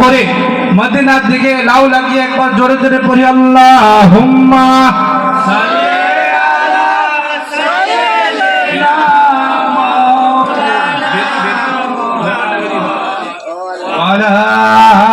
ভরে মদিনার দিকে লাউ লাগিয়ে একবার জোরে জোরে পড়ি আল্লাহ হুম্মা ঘুরবে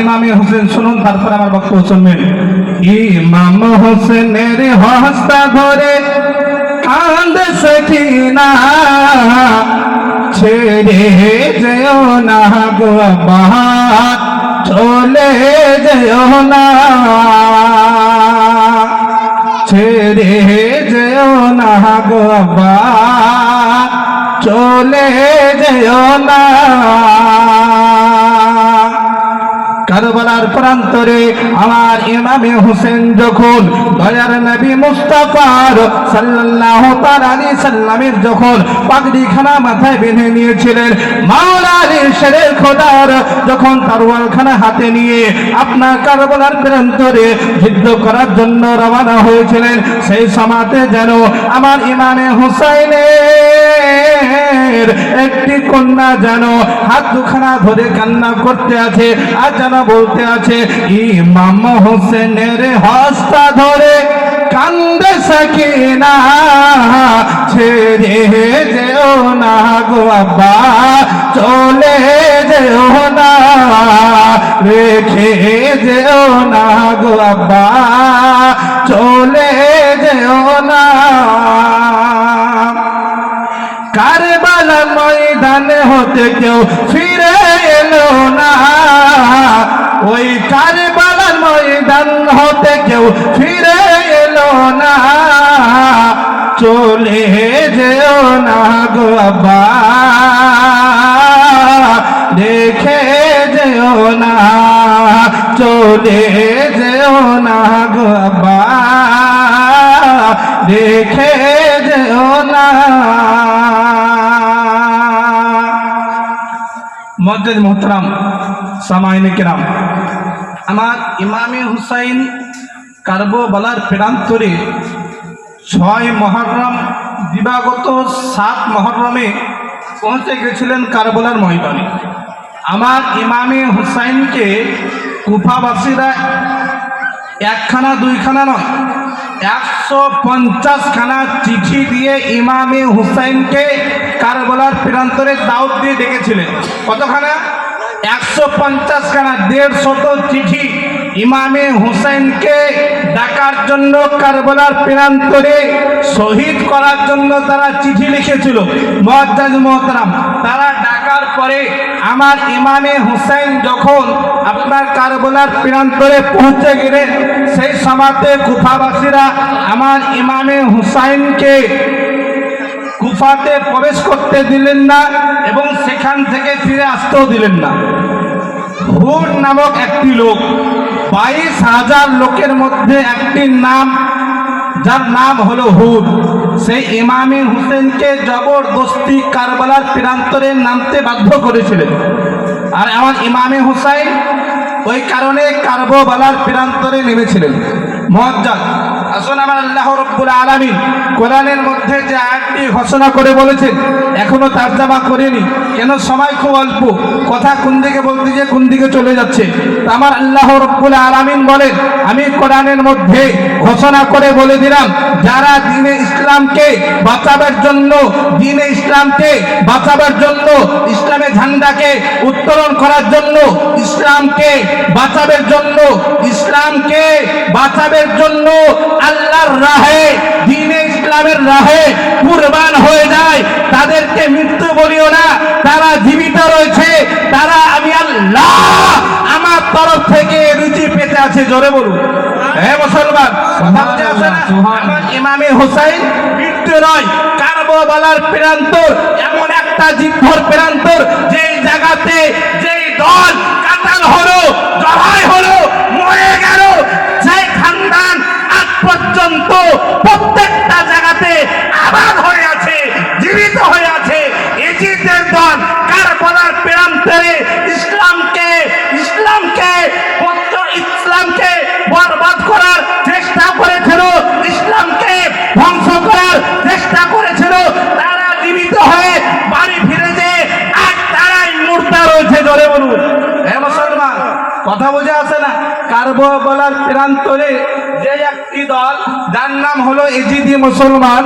ইমামের হোসেন শুনুন, তারপর আমার বক্তব্য শুনবেন। ইমাম হোসেনের হস্তা ধরে কান্দ সখিনা ছেড়ে যেও না গো চলে যেও না। ছেড়ে যেও না গো চলে যেও না। কারবালার আমার ইমামে হোসেন যখন দয়ার নবী মুস্তাফার সাল্লাল্লাহু তাআলা সাল্লামের যখন পাগড়িখানা মাথায় বেঁধে নিয়েছিলেন, মাওলা আলী শেরের খোদার যখন তারওয়ালখানা হাতে নিয়ে আপনার কারবালার প্রান্তরে যুদ্ধ করার জন্য রওনা হয়েছিলেন, সেই সমাতে যেন আমার ইমামে হুসাইনের একটি কন্যা যেন হাত দুখানা ধরে কান্না করতে আছে, আর যেন বলতে আছে ইমাম হোসেনের হস্তা ধরে কান্দে সকিনা। ছেড়ে যেও না গো আব্বা, চলে যেও না। রেখে যেও না গো আব্বা, চলে যেও না। কারবালা ময়দানে হতে কেউ ফিরে এলো না। ওই কারবালার ময়দান হতে কেউ ফিরে এলো না। চলে যেও না গো আব্বা। দেখে যেও না। চলে যেও না গো আব্বা। দেখে যেও না। মসজিদ মোহতরাম, সামাইনে কিরাম। আমার ইমামে হুসাইন কারবোবালার প্রান্তরে ছয় মহরম, দিবাগত সাত মহরমে পৌঁছে গেছিলেন কারবালার ময়দানে। আমার ইমামে হুসাইনকে কুফাবাসীরা একখানা, দুইখানা নয়, একশো পঞ্চাশখানা চিঠি দিয়ে ইমামে হুসাইনকে কারবালার প্রান্তরে দাউদ দিয়ে ডেকেছিলেন। কতখানা? একশো পঞ্চাশখানা দেড়শত চিঠি ইমামে হুসাইনকে ডাকার জন্য কারবালার প্রান্তরে শহীদ করার জন্য তারা চিঠি লিখেছিল। মজ্জাজ মোহতারাম, তারা ডাকার পরে আমার ইমামে হুসাইন যখন আপনার কারবালার প্রান্তরে পৌঁছে গেলেন, সেই সমাতে কুফাবাসীরা আমার ইমামে হুসাইনকে কুফাতে প্রবেশ করতে দিলেন না এবং সেখান থেকে ফিরে আসতেও দিলেন না। হুর নামক একটি লোক, বাইশ হাজার লোকের মধ্যে একটি নাম, যার নাম হলো হুদ সেই ইমামে হুসেনকে জবরদস্তি কারবালার প্রান্তরে নামতে বাধ্য করেছিলেন। আর আমার ইমামে হুসাইন ওই কারণে কারবোবালার প্রান্তরে নেমেছিলেন। মজ্জাদ আসুন আমার আল্লাহ রব্বুল আলামিন কোরআনের মধ্যে যে আয়াতটি ঘোষণা করে বলেছেন, এখনও তার্জামা করেনি। কেন? সময় খুব অল্প। কথা কোন দিকে বলতে গিয়ে কোন দিকে চলে যাচ্ছে? আমার আল্লাহ রব্বুল আলামিন বলেন, আমি কোরআনের মধ্যে ঘোষণা করে বলে দিলাম, যারা দিনে ইসলামকে বাঁচাবার জন্য, দিনে ইসলামকে বাঁচাবার জন্য ইসলামের ঝান্ডাকে উত্তোলন করার জন্য ইসলামকে বাঁচাবার জন্য ইসলামকে বাঁচাবার জন্য আল্লাহর রাহে দিনে ইসলামের রাহে কুরবান হয়ে যায়। তাদেরকে মৃত্যু বলিও না তারা জীবিত রয়েছে তারা আমি আল্লাহ আমার তরফ থেকে রুচি পেতে আছে জোরে বলুন। হ্যাঁ মুসলমান ইমামে হোসাইন মৃত্যু নয় কারবালার প্রান্তর এমন একটা যুদ্ধর প্রান্তর যেই জায়গাতে যেই দল কাতাল হলো জবাই হলো মরে গেল সেই খানদান আজ পর্যন্ত প্রত্যেকটা জায়গাতে আবাদ হয়ে আছে জীবিত হয়ে আছে এজিদের দল কারবালার প্রান্তরে ইসলামকে ইসলামকে, পত্র ইসলামকে বরবাদ করার চেষ্টা করেছিল, ইসলামকে ধ্বংস করার চেষ্টা করেছিল। তারা জীবিত হয়ে বাড়ি ফিরে যে আর তারাই মূর্তা রয়েছে জোরে বলুন হে মুসলমান, কথা বোঝা আছে না? কারবো বলার প্রান্তরে যে একটি দল, যার নাম হলো এজিদি মুসলমান,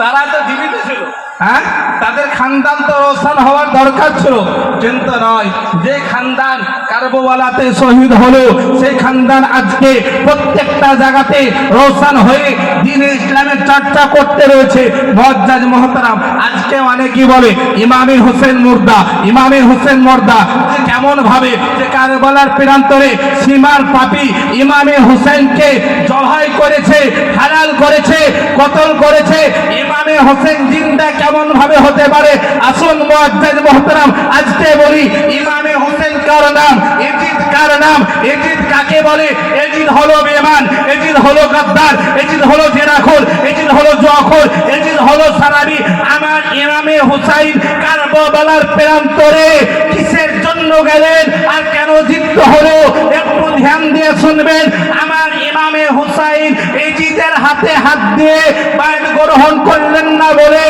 তারা তো জীবিত হ্যাঁ? তাদের খানদান তো রোশন হওয়ার দরকার ছিল। কিন্তু নয়, যে খানদান কারবোওয়ালাতে শহীদ হলো, সেই খানদান আজকে প্রত্যেকটা জায়গাতে রোশন হয়ে দিনে ইসলামের চর্চা করতে রয়েছে। মজ্জাজ মহতারাম, আজকে অনেকেই বলে? ইমামে হোসেন মুর্দা, ইমামে হোসেন মুর্দা, যে কেমন ভাবে যে কারবালার প্রান্তরে সীমার পাপি ইমামে হোসেনকে জবাই করেছে, হালাল করেছে, কতল করেছে, ইমামে হোসেন জিন্দা কেমন ভাবে হতে পারে? আসুন মুআজ্জাজ মুহতারাম, আজকে বলি ইমামে হোসেন কার নাম? এজিদ কার নাম? এজিদ কাকে বলে? এজিদ হলো বেমান এজিদ হলো গাদ্দার, এজিদ হলো জেরাখোর, এজিদ হলো জোয়াখোর, এজিদ হলো সারাবি। আমার ইমামে হুসাইন কারবালার প্রান্তরে কিসের জন্য গেলেন আর কেন জিদ্দ হলো? একটু ধ্যান দিয়ে শুনবেন। আমার ইমামে হুসাইন এজিদের হাতে হাত দিয়ে বায়ন গ্রহণ করলেন না বলে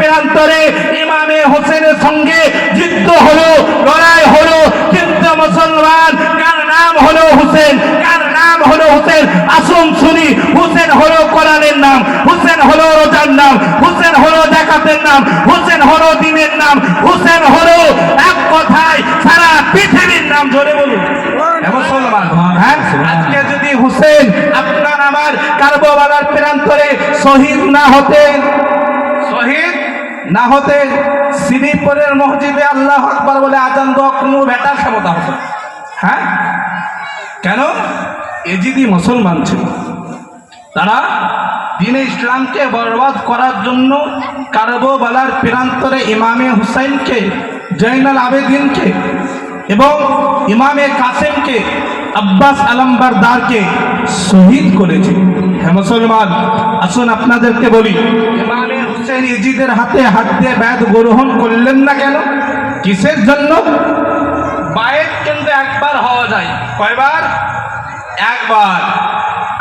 কারবালার প্রান্তরে ইমামে হোসেনের সঙ্গে যুদ্ধ হলো লড়াই হলো কিন্তু মুসলমান কার নাম হলো হুসেন কার নাম হলো হুসেন? আসুন শুনি হুসেন হলো কোরআনের নাম হুসেন হলো রোজার নাম হুসেন হলো জাকাতের নাম হুসেন হলো দিনের নাম হুসেন হলো এক কথায় সারা পৃথিবীর নাম জোরে বলুন। হ্যাঁ, মুসলমান হ্যাঁ? আজকে যদি হুসেন আপনার আমার কারবালার প্রান্তরে শহীদ না হতেন না হতে শ্রীপুরের মসজিদে আল্লাহ আকবর বলে আজান দেওয়া কোনো বেটার ক্ষমতা হতো হ্যাঁ? কেন? এজিদি মুসলমান ছিল। তারা দিনে ইসলামকে বরবাদ করার জন্য কারবোবালার প্রান্তরে ইমামে হুসাইনকে জৈনাল আবেদিনকে এবং ইমামে কাসেমকে, আব্বাস আলমবারদারকে শহীদ করেছে। হ্যাঁ মুসলমান, আসুন আপনাদেরকে বলি, ইমামে হুসেন ইজিদের হাতে হাত দিয়ে ব্যাধ গ্রহণ করলেন না কেন? কিসের জন্য? বায়ের কিন্তু একবার হওয়া যায়। কয়বার? একবার।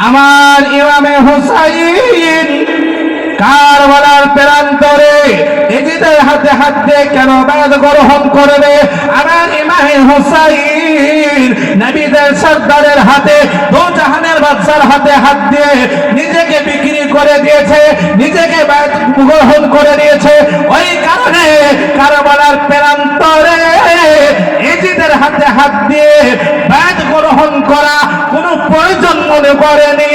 আমার ইমামে হুসাইন কারবালার প্রান্তরে এজিদের হাতে হাত দিয়ে কেন বাদ গ্রহণ করবে? আমার ইমামে হুসাইন নবীদের সর্দারের হাতে দু জাহানের বাদশার হাতে হাত দিয়ে নিজেকে বিক্রি করে দিয়েছে, নিজেকে বাদ গ্রহণ করে দিয়েছে। ওই কারণে কারবালার প্রান্তরে এজিদের হাতে হাত দিয়ে ব্যাট গ্রহণ করা কোনো প্রয়োজন মনে করেনি।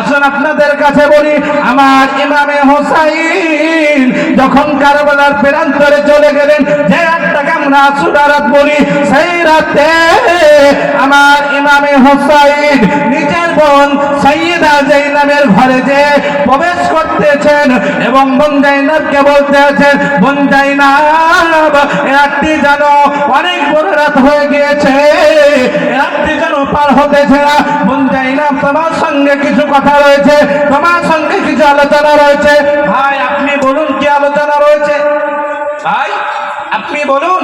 আসুন আপনাদের কাছে বলি, আমার ইমামে হোসাইন যখন কারবালার প্রান্তরে চলে গেলেন, যে রাতটাকে আমরা আসুরারাত বলি, সেই রাতে আমার ইমামে হোসাইন নিজের বোন সৈয়দা জাইনাবের ঘরে যে প্রবেশ করতেছেন এবং বোন জাইনাবকে বলতে আছেন, বোন জাইনাব এ রাতটি যেন অনেক বড় রাত হয়ে গিয়েছে রাতটি যেন হতেছে না বোন জাইনাব তোমার সঙ্গে কিছু কথা রয়েছে, তোমার সঙ্গে কিছু আলোচনা রয়েছে। ভাই, আপনি বলুন কি আলোচনা রয়েছে? ভাই, আপনি বলুন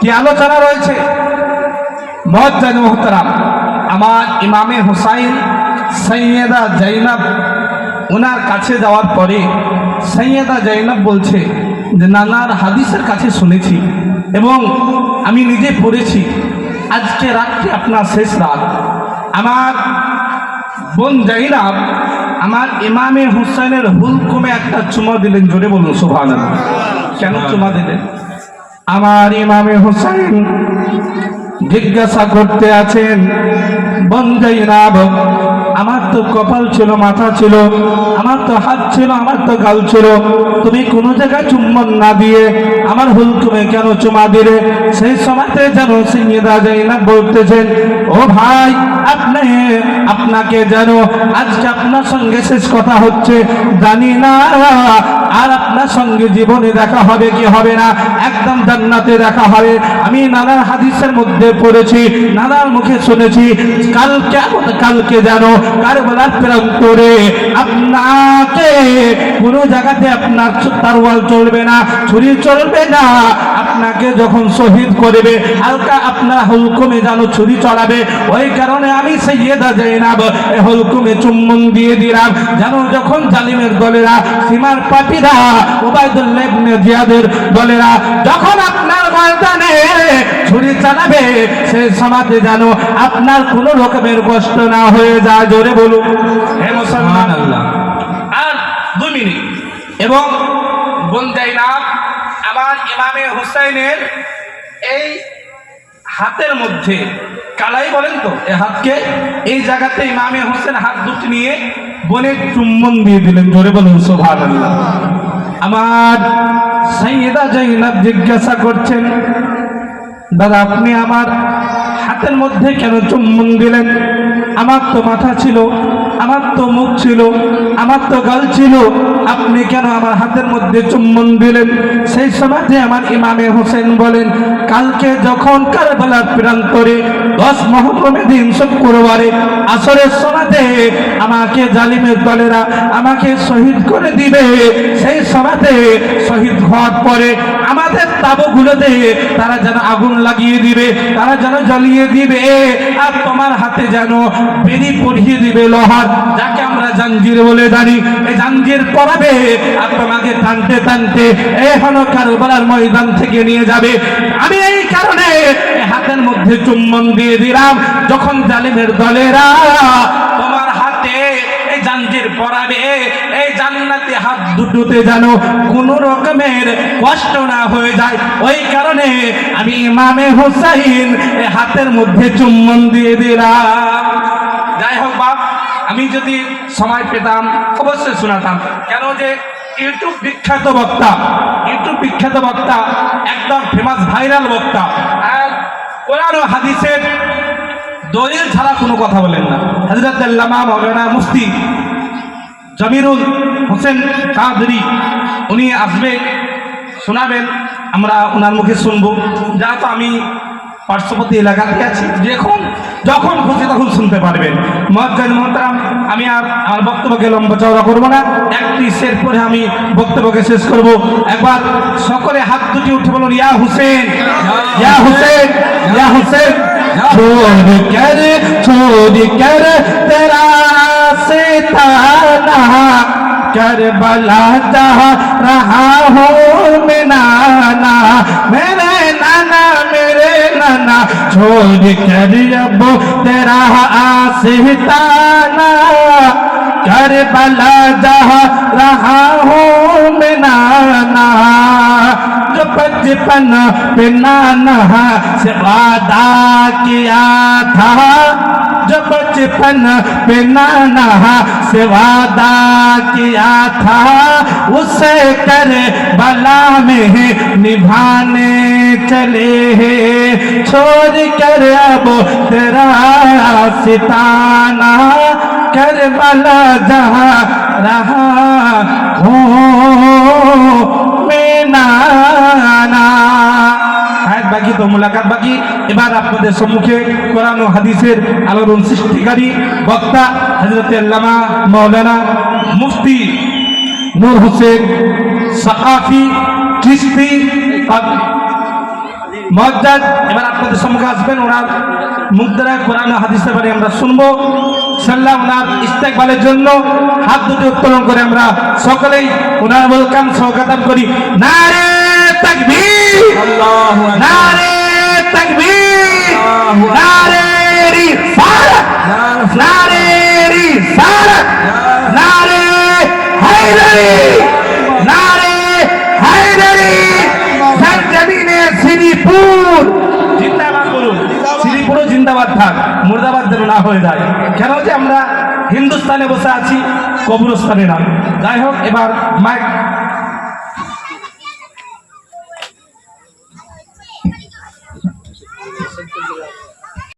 কি আলোচনা রয়েছে? মজ্জাদ মোহতারাম, আমার ইমামে হুসাইন সৈয়দা জৈনব ওনার কাছে যাওয়ার পরে সৈয়দা জৈনব বলছে যে, নানার হাদিসের কাছে শুনেছি এবং আমি নিজে পড়েছি। আজকে রাতটি আপনার শেষ রাত। আমার বোন জাহিরাব আমার ইমামে হুসাইনের হুলকুমে একটা চুমা দিলেন জোরে বলুন সোভান কেন চুমা দিলেন? আমার ইমামে হুসাইন জিজ্ঞাসা করতে আছেন বঞ্জাই নাব আমার তো কপাল ছিল, মাথা ছিল, আমার তো হাত ছিল, আমার তো গাল ছিল, তুমি কোনো জায়গায় চুম্বন না দিয়ে আমার হুলকুমে কেন চুমা দিলে? সেই সময়তে যেন সিংহদা না বলতেছেন, ও ভাই, আপনি, আপনাকে যেন আজকে আপনার সঙ্গে শেষ কথা হচ্ছে, জানি না আর আপনার সঙ্গে জীবনে দেখা হবে কি হবে না, একদম জান্নাতে দেখা হবে। আমি নানার হাদিসের মধ্যে পড়েছি, নানার মুখে শুনেছি কালকে কালকে যেন কারবালার প্রান্তরে আপনাকে কোনো জায়গাতে আপনার তারওয়াল চলবে না, ছুরি চলবে না আপনাকে যখন শহীদ করবে, হালকা আপনার হুলকুমে যেন ছুরি চড়াবে। ওই কারণে আমি যাই না হুলকুমে চুম্বন দিয়ে দিলাম। যেন যখন জালিমের দলেরা, সীমার পাপিরা ওবায়দুল্লেবনে জিয়াদের দলেরা যখন আপনার ময়দানে ছুরি চালাবে সেই সমাজে যেন আপনার কোনো রকমের কষ্ট না হয়ে যায়। জোরে বলুন। হে মুসলমান আল্লাহ, আর দুই মিনিট। এবং বন্দাই ইমামে হুসাইনের এই হাতের মধ্যে কালাই বলেন তো এই হাতকে, এই জায়গাতে ইমামে হোসেন হাত দুটি নিয়ে বনে চুম্বন দিয়ে দিলেন। জোরে বলুন সোভান আমার সাইয়েদা জাইনাব জিজ্ঞাসা করছেন, দাদা, আপনি আমার হাতের মধ্যে কেন চুম্বন দিলেন? আমার তো মাথা ছিল, আমার তো মুখ ছিল, আমার তো গাল ছিল। আপনি কেন আমার হাতের মধ্যে চুম্বন দিলেন? সেই সময়তে আমার ইমামে হোসেন বলেন, কালকে যখন কারবালার প্রান্তরে দশ মহরমের দিন শুক্রবারে আসরের সময়তে আমাকে জালিমের দলেরা আমাকে শহীদ করে দিবে। সেই সময়তে শহীদ হওয়ার পরে আমাদের তাবুগুলোতে তারা যেন আগুন লাগিয়ে দিবে, তারা যেন জ্বালিয়ে দিবে আর তোমার হাতে যেন বেরি পরিয়ে দিবে লোহার। যাকে আমরা জাঞ্জির বলে জানি, এই জাঞ্জির পরাবে আর তোমাকে টানতে টানতে হলো কারবালার ময়দান থেকে নিয়ে যাবে। আমি এই কারণে হাতের মধ্যে চুম্বন দিয়ে দিলাম। যখন জালিমের দলেরা তোমার হাতে এই জাঞ্জির পরাবে দুটোতে যেন কোন রকমের কষ্ট না হয়ে যায়। ওই কারণে আমি ইমামে হুসাইন হাতের মধ্যে চুম্বন দিয়ে দিলাম। যাই হোক বাপ, আমি যদি সময় পেতাম, অবশ্যই শোনাতাম। কেন যে ইউটিউব বিখ্যাত বক্তা, ইউটিউব বিখ্যাত বক্তা, একদম ফেমাস ভাইরাল বক্তা। আর কোরআন হাদিসের দলিল ছাড়া কোনো কথা বলেন না। হজরত মৌলানা মুফতি জমিরুল হোসেন কাদরি উনি আসবে শোনাবেন আমরা ওনার মুখে শুনবো যা তো আমি পার্শ্ববর্তী এলাকাতে আছি যখন যখন খুশি তখন শুনতে পারবেন মজ্জাদ মোহতারাম আমি আর আমার বক্তব্যকে লম্বা চওড়া করবো না একটি শের পরে আমি বক্তব্যকে শেষ করব একবার সকলে হাত দুটি উঠে বলুন ইয়া হুসেন ইয়া হুসেন ইয়া হুসেন छोड़ कर छोड़ कर तेरा सितारा कर बला जा रहा हूँ मैं नाना मेरे नाना मेरे नाना छोड़ कर अब तेरा आसिताना कर बला जा रहा हूँ मैं नाना बचपन पे नाना से वादा किया था। जो बचपन पे नाना से वादा किया था, उसे कर बला में निभाने चले हैं। छोड़ कर अब तेरा सिताना, कर बला जहाँ रहा हूँ। मैं नाना হায়াত তো মোলাকাত বাকি। এবার আপনাদের সম্মুখে কোরআন ও হাদিসের আলোড়ন সৃষ্টিকারী বক্তা হজরত আল্লামা মৌলানা মুফতি নূর হোসেন সাকাফি চিস্তি মজ্জাদ। এবার আপনাদের সম্মুখে আসবেন, ওনার মুখ দ্বারা কোরআন হাদিসের বারে আমরা শুনব। সাল্লাহ ওনার ইস্তেকবালের জন্য হাত দুটি উত্তোলন করে আমরা সকলেই ওনার ওয়েলকাম, স্বাগতম করি। নারে তাকবীর। নারে তাকবীর। নারে রিসালাত নারে রিসালাত নারে হায়দারি। নারে হায়দারি। সরজমিনে শ্রীপুর জিন্দাবাদ বলুন। জিন্দাবাদ থাক। মুর্দাবাদ যেন না হয়ে যায়। কেন যে আমরা হিন্দুস্তানে বসে আছি কবরস্থানে না। যাই হোক এবার মাইক